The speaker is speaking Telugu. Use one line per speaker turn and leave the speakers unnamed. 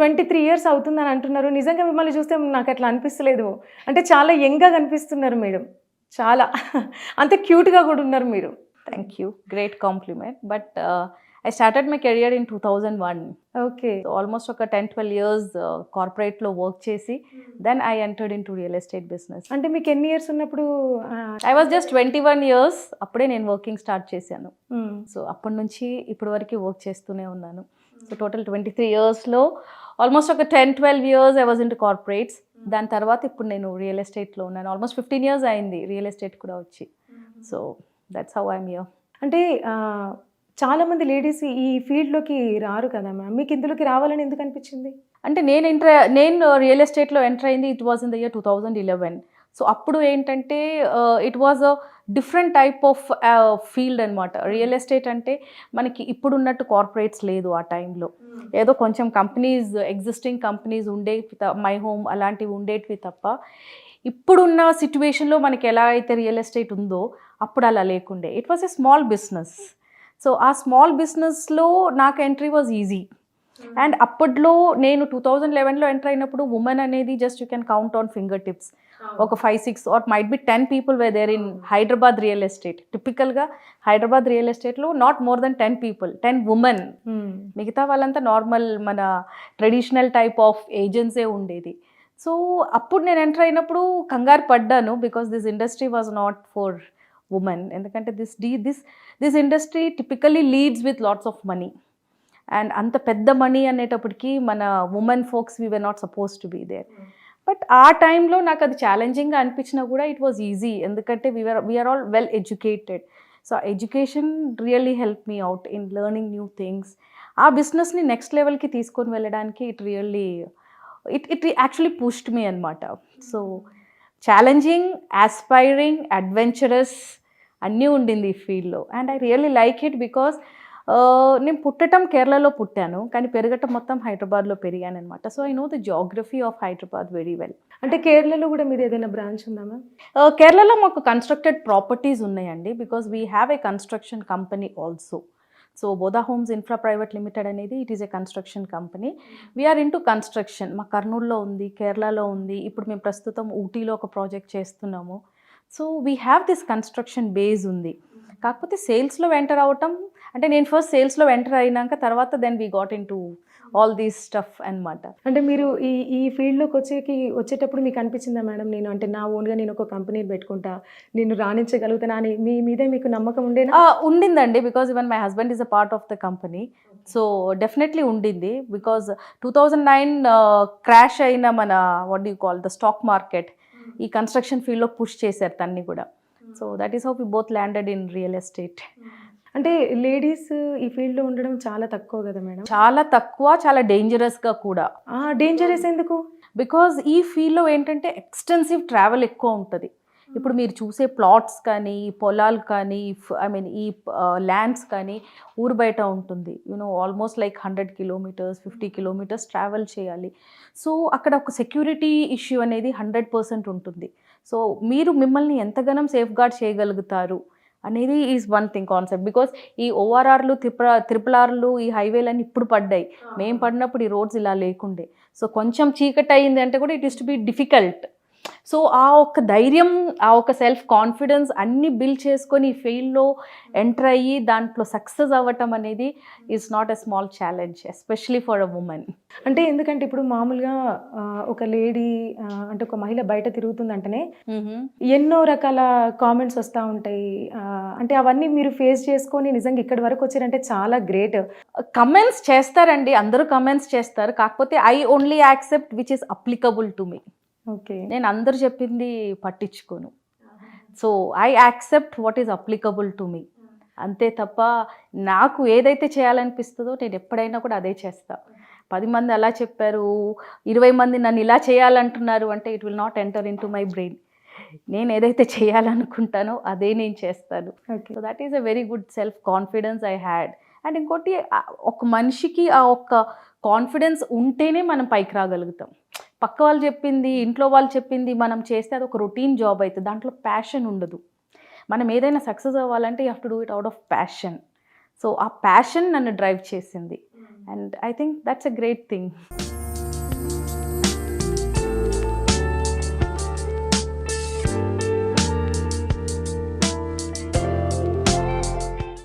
ట్వంటీ త్రీ ఇయర్స్ అవుతుందని అంటున్నారు. నిజంగా మిమ్మల్ని చూస్తే నాకు అట్లా అనిపిస్తలేదు. అంటే చాలా యంగ్గా కనిపిస్తున్నారు మేడం. చాలా. అంత క్యూట్గా కూడా ఉన్నారు మీరు.
Thank you great compliment but I started my career in two thousand one
okay
almost ఒక టెన్ ట్వెల్వ్ ఇయర్స్ కార్పొరేట్లో వర్క్ చేసి then I entered into real estate business
అంటే మీకు ఎన్ని ఇయర్స్ ఉన్నప్పుడు
I was just twenty one years అప్పుడే నేను వర్కింగ్ స్టార్ట్ చేశాను. సో అప్పటి నుంచి ఇప్పటి వరకు వర్క్ చేస్తూనే ఉన్నాను. సో టోటల్ ట్వంటీ త్రీ ఇయర్స్లో ఆల్మోస్ట్ ఒక ten twelve years I was in corporates దాని తర్వాత ఇప్పుడు నేను రియల్ ఎస్టేట్లో ఉన్నాను. ఆల్మోస్ట్ ఫిఫ్టీన్ ఇయర్స్ అయింది రియల్ ఎస్టేట్ కూడా వచ్చి. So that's how I'm year
అంటే ఆ, చాలా మంది లేడీస్ ఈ ఫీల్డ్లోకి రారు కదా మ్యామ్ మీకు ఇందులోకి రావాలని ఎందుకు అనిపించింది?
అంటే నేను ఎంటర్ నేను రియల్ ఎస్టేట్లో ఎంటర్ అయింది it was in the year two thousand eleven so అప్పుడు ఏంటంటే it was a different type of field అనమాట రియల్ ఎస్టేట్ అంటే మనకి ఇప్పుడు ఉన్నట్టు కార్పొరేట్స్ లేదు ఆ టైంలో ఏదో కొంచెం కంపెనీస్ ఎగ్జిస్టింగ్ కంపెనీస్ ఉండే మై హోమ్ అలాంటివి ఉండేటివి తప్ప ఇప్పుడున్న సిచ్యువేషన్లో మనకి ఎలా అయితే రియల్ ఎస్టేట్ ఉందో అప్పుడు అలా లేకుండే. It was a small business so ఆ స్మాల్ బిజినెస్లో నాకు ఎంట్రీ వాజ్ ఈజీ అండ్ అప్పట్లో నేను టూ థౌజండ్ లెవెన్లో ఎంటర్ అయినప్పుడు ఉమెన్ అనేది just you can count on finger tips ఒక five six or might be ten people were there in Hyderabad real estate టిపికల్గా Hyderabad real ఎస్టేట్లో not more than ten people ten women మిగతా వాళ్ళంతా నార్మల్ మన ట్రెడిషనల్ టైప్ ఆఫ్ ఏజెన్సే ఉండేది. సో అప్పుడు నేను ఎంటర్ అయినప్పుడు కంగారు పడ్డాను because this industry was not for women ఎందుకంటే this the this this industry typically leads with lots of money and అంత పెద్ద మనీ అనేటప్పటికి మన women folks we were not supposed to be there but ఆ టైంలో నాకు అది ఛాలెంజింగ్గా అనిపించినా కూడా ఇట్ వాజ్ ఈజీ ఎందుకంటే we are we are all well educated so education really help me out in learning new things ఆ బిజినెస్ని నెక్స్ట్ లెవెల్కి తీసుకొని వెళ్ళడానికి it really it it actually pushed me అనమాట సో ఛాలెంజింగ్ ఆస్పైరింగ్ అడ్వెంచరస్ అన్నీ ఉండింది ఈ ఫీల్డ్లో and I really like it because నేను పుట్టటం కేరళలో పుట్టాను కానీ పెరగటం మొత్తం హైదరాబాద్లో పెరిగాను అనమాట so I know the geography of Hyderabad very well
అంటే కేరళలో కూడా మీది ఏదైనా బ్రాంచ్ ఉందా మ్యామ్?
కేరళలో మాకు కన్స్ట్రక్టెడ్ ప్రాపర్టీస్ ఉన్నాయండి because we have a construction company also so Boda homes infra private limited అనేది it is a construction company we are into construction మా కర్నూలులో ఉంది కేరళలో ఉంది. ఇప్పుడు మేము ప్రస్తుతం ఊటీలో ఒక ప్రాజెక్ట్ చేస్తున్నాము. So we have this construction base ఉంది. కాకపోతే సేల్స్లో ఎంటర్ అవటం అంటే నేను ఫస్ట్ సేల్స్లో ఎంటర్ అయినాక తర్వాత then we got into all these stuff అనమాట
అంటే మీరు ఈ ఈ ఫీల్డ్లోకి వచ్చేకి వచ్చేటప్పుడు మీకు అనిపించిందా మేడం? నేను అంటే నా ఓన్గా నేను ఒక కంపెనీ పెట్టుకుంటా నేను రాణించగలుగుతానా అని మీ మీదే మీకు నమ్మకం ఉండేనా?
ఉండిందండి because even my husband is a part of the company so definitely ఉండింది because two thousand nine crash అయిన మన what you call the stock market ఈ కన్స్ట్రక్షన్ ఫీల్డ్లో పుష్ చేశారు తన్ని కూడా. So that is how we both landed in real estate
అంటే లేడీస్ ఈ ఫీల్డ్లో ఉండడం చాలా తక్కువ కదా మేడం?
చాలా తక్కువ చాలా డేంజరస్గా కూడా.
డేంజరస్ ఎందుకు?
బికాజ్ ఈ ఫీల్డ్లో ఏంటంటే ఎక్స్టెన్సివ్ ట్రావెల్ ఎక్కువ ఉంటుంది. ఇప్పుడు మీరు చూసే ప్లాట్స్ కానీ పొలాలు కానీ ఐ మీన్ ఈ ల్యాండ్స్ కానీ ఊరు బయట ఉంటుంది. You know almost like hundred kilometres fifty kilometres travel చేయాలి. సో అక్కడ ఒక సెక్యూరిటీ ఇష్యూ అనేది హండ్రెడ్ పర్సెంట్ ఉంటుంది. సో మీరు మిమ్మల్ని ఎంతగానం సేఫ్ గార్డ్ చేయగలుగుతారు? అనేది is one thing concept because ఈ ఓఆర్ఆర్లు త్రిపుర త్రిపులార్లు ఈ హైవేలన్నీ ఇప్పుడు పడ్డాయి. మేము పడినప్పుడు ఈ రోడ్స్ ఇలా లేకుండే. సో కొంచెం చీకటి అయింది అంటే కూడా it is to be difficult so ఆ ఒక్క ధైర్యం ఆ ఒక సెల్ఫ్ కాన్ఫిడెన్స్ అన్ని బిల్డ్ చేసుకొని ఫీల్డ్లో ఎంటర్ అయ్యి దాంట్లో సక్సెస్ అవ్వటం అనేది is not a small challenge especially for a women
అంటే ఎందుకంటే ఇప్పుడు మామూలుగా ఒక లేడీ అంటే ఒక మహిళ బయట తిరుగుతుందంటేనే ఎన్నో రకాల కామెంట్స్ వస్తూ ఉంటాయి. అంటే అవన్నీ మీరు ఫేస్ చేసుకొని నిజంగా ఇక్కడి వరకు వచ్చారంటే చాలా గ్రేట్
కమెంట్స్ చేస్తారండి అందరూ కమెంట్స్ చేస్తారు. కాకపోతే I only accept which is applicable to me
okay.
నేను అందరు చెప్పింది పట్టించుకోను. So I accept what is applicable to me. అంతే తప్ప నాకు ఏదైతే చేయాలనిపిస్తుందో నేను ఎప్పుడైనా కూడా అదే చేస్తా. పది మంది అలా చెప్పారు ఇరవై మంది నన్ను ఇలా చేయాలంటున్నారు అంటే it will not enter into my brain నేను ఏదైతే చేయాలనుకుంటానో అదే నేను చేస్తాను. So that is a very good self confidence I had and ఇంకోటి ఒక మనిషికి ఆ ఒక్క కాన్ఫిడెన్స్ ఉంటేనే మనం పైకి రాగలుగుతాం. పక్క వాళ్ళు చెప్పింది ఇంట్లో వాళ్ళు చెప్పింది మనం చేస్తే అది ఒక రొటీన్ జాబ్ అవుతుంది దాంట్లో ప్యాషన్ ఉండదు. మనం ఏదైనా సక్సెస్ అవ్వాలంటే you have to do it out of passion. So ఆ ప్యాషన్ నన్ను డ్రైవ్ చేసింది. And I think that's a great thing.